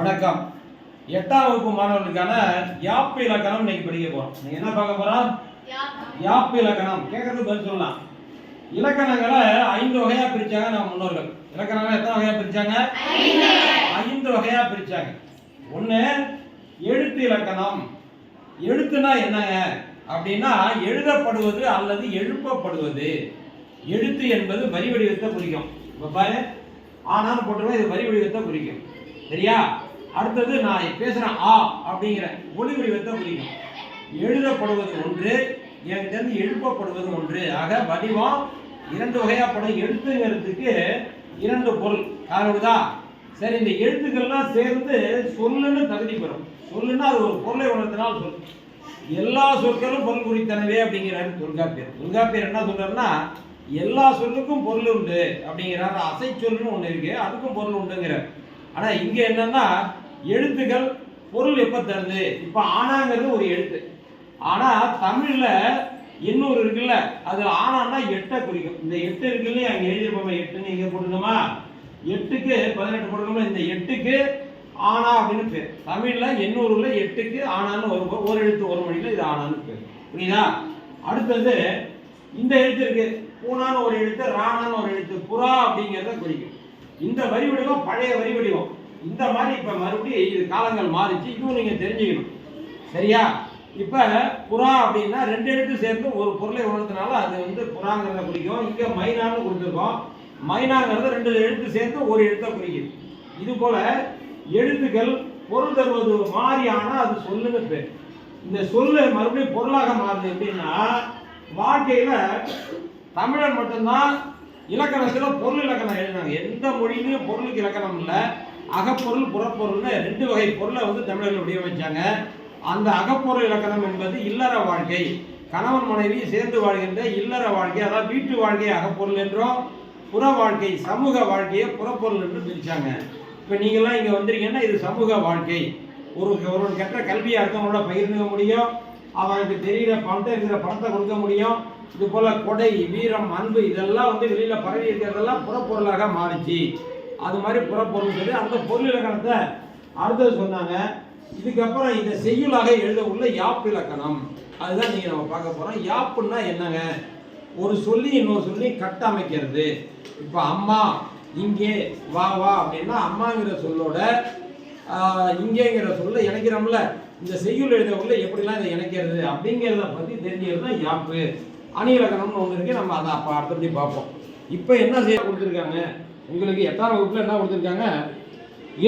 வணக்கம். எட்டாம் வகுப்பு மாணவர்களுக்கான யாப்பு இலக்கணம் இன்னைக்கு படிக்க போறோம். நீங்க என்ன பார்க்க போறோம் யாப்பு இலக்கணம். கேட்கறது பதில் சொல்லலாம். இலக்கணங்களை ஐந்து வகையா பிரிச்சாங்க நம்ம முன்னோர்கள். இலக்கணங்களை எத்தனை வகையா பிரிச்சாங்க? ஐந்து வகையா பிரிச்சாங்க. ஒண்ணு எழுத்து இலக்கணம். எழுத்துனா என்னங்க? அப்படின்னா எழுதப்படுவது அல்லது எழுப்பப்படுவது. எழுத்து என்பது வரி வடிவத்தை குறிக்கும். இப்ப பாரு. ஆனான்னு இது வரி வடிவத்தை குறிக்கும். சரியா? அடுத்தது நான் பேசுகிறேன் ஆ அப்படிங்கிற ஒளி வடிவத்தை குறிக்கும் எழுதப்படுவது ஒன்று என்கிட்டருந்து எழுப்பப்படுவது ஒன்று. ஆக வடிவம் இரண்டு வகையாப்படும். எழுத்துங்கிறதுக்கு இரண்டு பொருள். காரணதா சரி இந்த எழுத்துக்கள்லாம் சேர்ந்து சொல்லுன்னு தகுதி பெறும். சொல்லுன்னா அது ஒரு பொருளை உணர்த்தினால் சொல். எல்லா சொற்களும் பொருள் குறித்தனவே அப்படிங்கிறாரு துர்காப்பியர். துர்காப்பியர் என்ன சொல்றாருன்னா எல்லா சொல்லுக்கும் பொருள் உண்டு அப்படிங்கிறாரு. அசை சொல்லுன்னு ஒன்று இருக்கு அதுக்கும் பொருள் உண்டுங்கிறார். ஆனால் இங்கே என்னன்னா எழுத்துக்கள் பொருள் எப்போ தருது? இப்போ ஆனாங்கிறது ஒரு எழுத்து. ஆனால் தமிழில் இன்னொரு இருக்குல்ல அதில் ஆனான்னா எட்டை குறிக்கும். இந்த எட்டு இருக்குல்ல அங்கே எழுதிருப்போம் எட்டுன்னு இங்கே போட்டுக்கோமா எட்டுக்கு பதினெட்டு போட்டுக்கோமா இந்த எட்டுக்கு ஆனா அப்படின்னு பேர். தமிழில் எண்ணூறுல எட்டுக்கு ஆனான்னு ஒரு ஒரு எழுத்து ஒரு மொழியில இது ஆனான்னு பேர். புரியுதா? அடுத்தது இந்த எழுத்து இருக்கு. பூனான்னு ஒரு எழுத்து ராணான்னு ஒரு எழுத்து புறா அப்படிங்கிறத குறிக்கும். இந்த வரி வடிவம் பழைய வரி வடிவம். இந்த மாதிரி இப்போ மறுபடியும் இது காலங்கள் மாறிச்சு. இதுவும் நீங்கள் தெரிஞ்சுக்கணும். சரியா? இப்போ புறா அப்படின்னா ரெண்டு எழுத்து சேர்ந்து ஒரு பொருளை உணர்த்தினால அது வந்து புறாங்கிறத குறிக்கும். இங்கே மைனான்னு கொடுத்துருக்கோம். மைனாங்கிறது ரெண்டு எழுத்து சேர்ந்து ஒரு எழுத்தை குறிக்குது. இது போல எழுத்துக்கள் பொருள் தருவது மாறி அது சொல்லுன்னு பேர். இந்த சொல்லு மறுபடியும் பொருளாக மாறுது எப்படின்னா வாழ்க்கையில் தமிழன் மட்டும்தான் இலக்கணத்தில் பொருள் இலக்கணம் எழுதினாங்க. எந்த மொழியிலையும் பொருளுக்கு இலக்கணம் இல்லை. அகப்பொருள் புறப்பொருள்னு ரெண்டு வகை பொருளை வந்து தமிழர்கள் வடிவமைச்சாங்க. அந்த அகப்பொருள் இலக்கணம் என்பது இல்லற வாழ்க்கை. கணவன் மனைவி சேர்ந்து வாழ்கின்ற இல்லற வாழ்க்கை அதாவது வீட்டு வாழ்க்கையை அகப்பொருள் என்றும் புற வாழ்க்கை சமூக வாழ்க்கையை புறப்பொருள் என்று பிரித்தாங்க இப்போ நீங்களாம் இங்கே வந்திருக்கீங்கன்னா இது சமூக வாழ்க்கை. ஒரு ஒருவன் கற்ற கல்வியை அடுத்தவங்களோட பகிர்ந்துக்க முடியும். அவனுக்கு தெரிகிற பணத்தை இருக்கிற பணத்தை கொடுக்க முடியும். இது போல் கொடை வீரம் அன்பு இதெல்லாம் வந்து வெளியில் பரவி இருக்கிறதெல்லாம் புறப்பொருளாக மாறிச்சு. அது மாதிரி புறப்பொருள் சொல்லி அந்த பொருள் இலக்கணத்தை அடுத்தது சொன்னாங்க. இதுக்கப்புறம் இதை செய்யுளாக எழுத உள்ள யாப்பு இலக்கணம். அதுதான் நீங்கள் நம்ம பார்க்க போகிறோம் யாப்புன்னா என்னங்க? ஒரு சொல்லி இன்னொரு சொல்லி கட்டமைக்கிறது. இப்போ அம்மா இங்கே வா வா அப்படின்னா அம்மாங்கிற சொல்லோட இங்கேங்கிற சொல்ல இணைக்கிறோம்ல. இந்த செய்யுள் எழுதவுள்ள எப்படிலாம் இதை இணைக்கிறது அப்படிங்கிறத பற்றி தெரிஞ்சுக்கிறது தான் யாப்பு. அணி இலக்கணம்னு ஒன்று இருக்கு. நம்ம அதை அப்போ அடுத்தபடி பார்ப்போம். இப்போ என்ன செய்ய கொடுத்துருக்காங்க? உங்களுக்கு எட்டாம் வகுப்புல என்ன கொடுத்துருக்காங்க?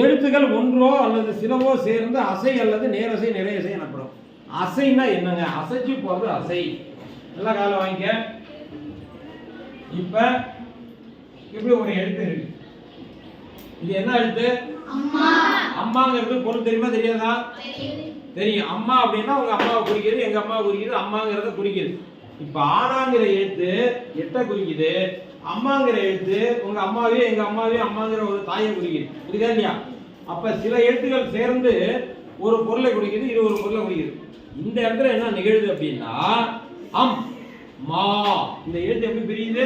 எழுத்துக்கள் ஒன்றோ அல்லது சிலவோ சேர்ந்து அசை அல்லது நேரசை நிறையசை எனப்படும். அசைன்னா என்னங்க? அசைச்சு போறது அசை. நல்லா காலை வாங்கிக்க. இப்ப இப்படி ஒரு எழுத்து இருக்கு. இது என்ன எழுத்து? அம்மாங்கிறது பொருள் தெரியுமா தெரியாதா? தெரியும். அம்மா அப்படின்னா உங்க அம்மாவை குறிக்கிறது எங்க அம்மாவை குறிக்கிறது அம்மாங்கிறத குறிக்குது. இப்ப ஆனாங்கிற எழுத்து எட்ட குறிக்குது? அம்மாங்கிற எழுத்து உங்க அம்மாவையும் எங்க அம்மாவையும் அம்மாங்கிற ஒரு தாயை குறிக்குது புரியுதா இல்லையா அப்ப சில எழுத்துக்கள் சேர்ந்து ஒரு பொருளை குறிக்குது இது ஒரு பொருளை குறிக்குது இந்த இடத்துல என்ன நிகழுது அப்படின்னா அம் மா. இந்த எழுத்து எப்படி பிரியுது?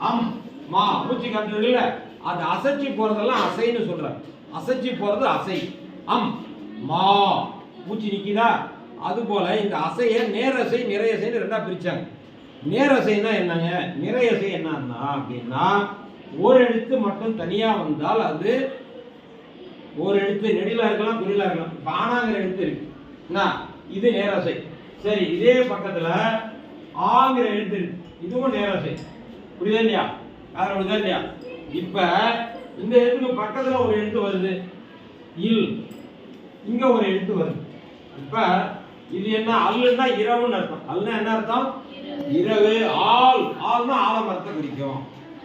அம் மா. மூச்சு காட்டுறதுல அது அசைச்சு போறதெல்லாம் அசைன்னு சொல்றாங்க. அசைச்சு போறது அசை. அம் மா. மூச்சு நிக்குதா? அது போல இந்த அசைய நேரசை நிறையசைன்னு ரெண்டா பிரிச்சாங்க. நேரசைனா என்னங்க? நிறையசை என்னன்னா அப்படின்னா ஒரு எழுத்து மட்டும் தனியாக வந்தால் அது ஒரு எழுத்து நெடிலாக இருக்கலாம் குறிலாக இருக்கலாம். பானாங்கிற எழுத்து இருக்கு. என்ன? இது நேரசை. சரி இதே பக்கத்தில் ஆங்கிற எழுத்து இருக்கு. இதுவும் நேரசை. புரியுதா இல்லையா? வேற புரியுதா இல்லையா? இப்போ இந்த எழுத்துக்கு பக்கத்தில் ஒரு எழுத்து வருது. இல். இங்கே ஒரு எழுத்து வருது. இப்போ இது என்ன? அல்லுன்னா இரவுன்னு அர்த்தம். அல்லுன்னா என்ன அர்த்தம்? இரவு ஆள் ஆள்னா ஆலமரத்தை குறிக்கும்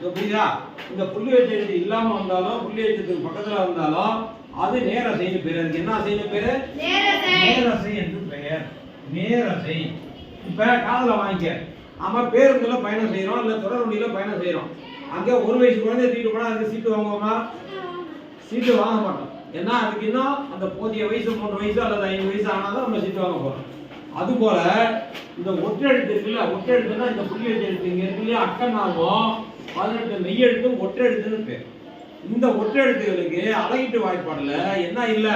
புரியுதா இந்த புள்ளி வச்ச எழுத்து இல்லாம வந்தாலும் புள்ளி வச்சதுக்கு பக்கத்துல வந்தாலும் அது நேரசைன்னு பேரு. அதுக்கு என்ன அசைன்னு பேரு? நேரசை. என்று பெயர். நேரசை. இப்ப காதுல வாங்கிக்க. நம்ம பேருந்துல பயணம் செய்யறோம் இல்ல தொடர் வண்டியில பயணம் செய்யறோம் அங்க ஒரு வயசு குழந்தைய தூக்கிட்டு போனா அதுக்கு சீட்டு வாங்குவோமா? சீட்டு வாங்க மாட்டோம். ஏன்னா அதுக்கு இன்னும் அந்த போதிய வயசு மூணு வயசு அல்லது ஐந்து வயசு ஆனாதான் நம்ம சீட்டு வாங்க போறோம். அதுபோல இந்த ஒற்றெழுத்து இருக்குல்ல ஒற்றெழுத்துனா இந்த புள்ளி எழுத்து இங்க இருக்கு இல்லையா பதினெட்டு மெய்யெழுத்தும் ஒற்றெழுத்துன்னு பேர். இந்த ஒற்றெழுத்துகளுக்கு அழகிட்டு வாய்ப்பாடில் என்ன இல்லை?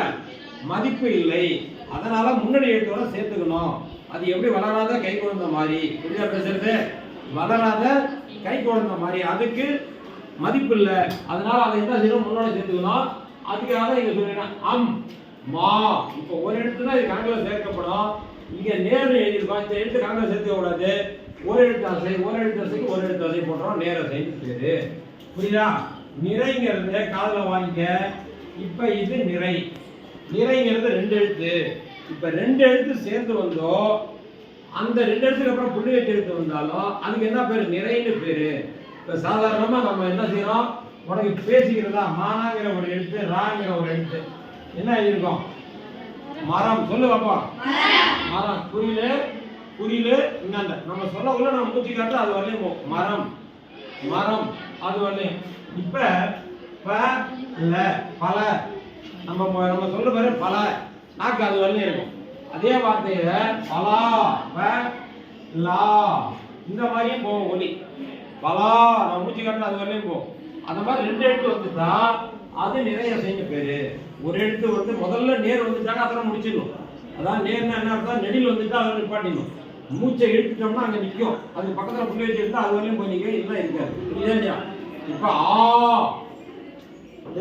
மதிப்பு இல்லை. அதனால முன்னணி எழுத்துக்களை சேர்த்துக்கணும். அது எப்படி வளராத கை குழந்த மாதிரி? புரியா பேசுறது? வளராத கை குழந்த மாதிரி. அதுக்கு மதிப்பு இல்லை. அதனால அதை என்ன செய்யணும்? முன்னோட சேர்த்துக்கணும். அதுக்காக இங்க சொல்லிடுறேன். அம் மா. இப்போ ஒரு எழுத்து தான் இது கணக்கில் சேர்க்கப்படும். இங்க நேரம் எழுதியிருக்கோம். இந்த எழுத்து கணக்கில் சேர்த்துக்க கூடாது. ஒரு எழுத்து அசை ஒரு எழுத்து அசைக்கு ஒரு எழுத்து அசை போடுறோம் நேர் அசைன்னு பேரு புரியுதா? நிறைங்கிறது காதில் வாங்கிக்க. இப்ப இது நிறை. நிறைங்கிறது ரெண்டு எழுத்து. இப்ப ரெண்டு எழுத்து சேர்ந்து வந்தோ அந்த ரெண்டு எழுத்துக்கு அப்புறம் புள்ளி எட்டு எழுத்து வந்தாலும் அதுக்கு என்ன பேர்? நிறைன்னு பேரு. இப்ப சாதாரணமா நம்ம என்ன செய்யறோம்? உனக்கு பேசிக்கிறதா? மானாங்கிற ஒரு எழுத்து ராங்கிற ஒரு எழுத்து. என்ன எழுதியிருக்கோம்? மரம். சொல்லு பாப்பா. மரம். குறியில குறியில இந்தாண்ட. நம்ம சொல்லக்குள்ள நம்ம மூச்சு காட்டு அது வரலையும் போகும் மரம். மரம். அது வரலையும் இப்ப ப ல பல. நம்ம நம்ம சொல்ற பாரு பல. நாக்கு அது வரலையும் இருக்கும். அதே வார்த்தையில பலா ப லா. இந்த மாதிரியும் போகும் ஒலி. பலா நம்ம மூச்சு காட்டு அது வரலையும் போகும் அந்த மாதிரி ரெண்டு எழுத்து வந்துட்டா அது நிறைய செய்ய பேரு. ஒரு எழுத்து வந்து முதல்ல நேர் வந்துட்டாங்க அதெல்லாம் முடிச்சிடணும். அதான் நேர்னா என்ன அர்த்தம்? நெடில் வந்துட்டா அதை நிப்பாட்டிடணும். மூச்சை இழுத்துட்டோம்னா அங்க நிற்கும் அது பக்கத்துல புள்ளி வச்சு எடுத்தா அது வரையும் போய் நிற்கும் இல்லை இருக்காது. இல்லையா? இப்ப ஆ.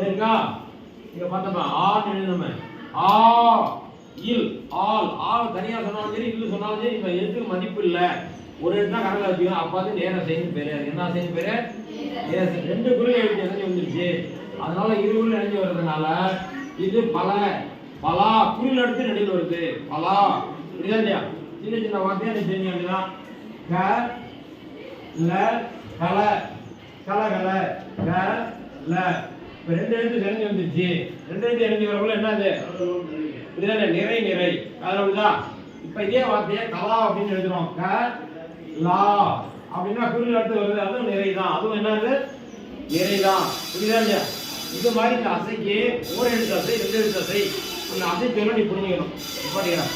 இருக்கா? இங்க பார்த்தோமா? ஆ எழுதணுமே ஆ இல் ஆல். ஆல் தனியா சொன்னாலும் சரி இல்லு சொன்னாலும் சரி இப்ப எழுத்துக்கு மதிப்பு இல்ல. ஒரு எழுத்து தான் கணக்கில் வச்சுக்கணும் அப்ப அது நேர செய்யும் பேரு. என்ன செய்யும் பேரு. ரெண்டு குரல் எழுத்து இணைஞ்சு வந்துருச்சு? அதனால இரு இணைஞ்சு வர்றதுனால இது பல பலா குரல் எடுத்து நடுவில் வருது? பலா. புரியுதா இல்லையா? சின்ன சின்ன வார்த்தையா நீ தெரிஞ்சு அப்படின்னா க ல கல. கல கல. க ல. இப்போ ரெண்டு எழுத்து தெரிஞ்சு வந்துச்சு. ரெண்டு எழுத்து தெரிஞ்சு வரக்குள்ள என்னது புரியுதா நிறை நிறை. அதில் விழுதா இப்போ இதே வார்த்தையை கலா அப்படின்னு எழுதுறோம். க லா. அப்படின்னா குரல் எடுத்து வருது. அதுவும் நிறை தான். அதுவும் என்னது? நிறை தான். புரியுதா இல்லையா? இது மாதிரி இந்த அசைக்கு ஓர் எழுத்து அசை ரெண்டு எழுத்து அசை அந்த அசை பேரும் நீ புரிஞ்சுக்கணும்.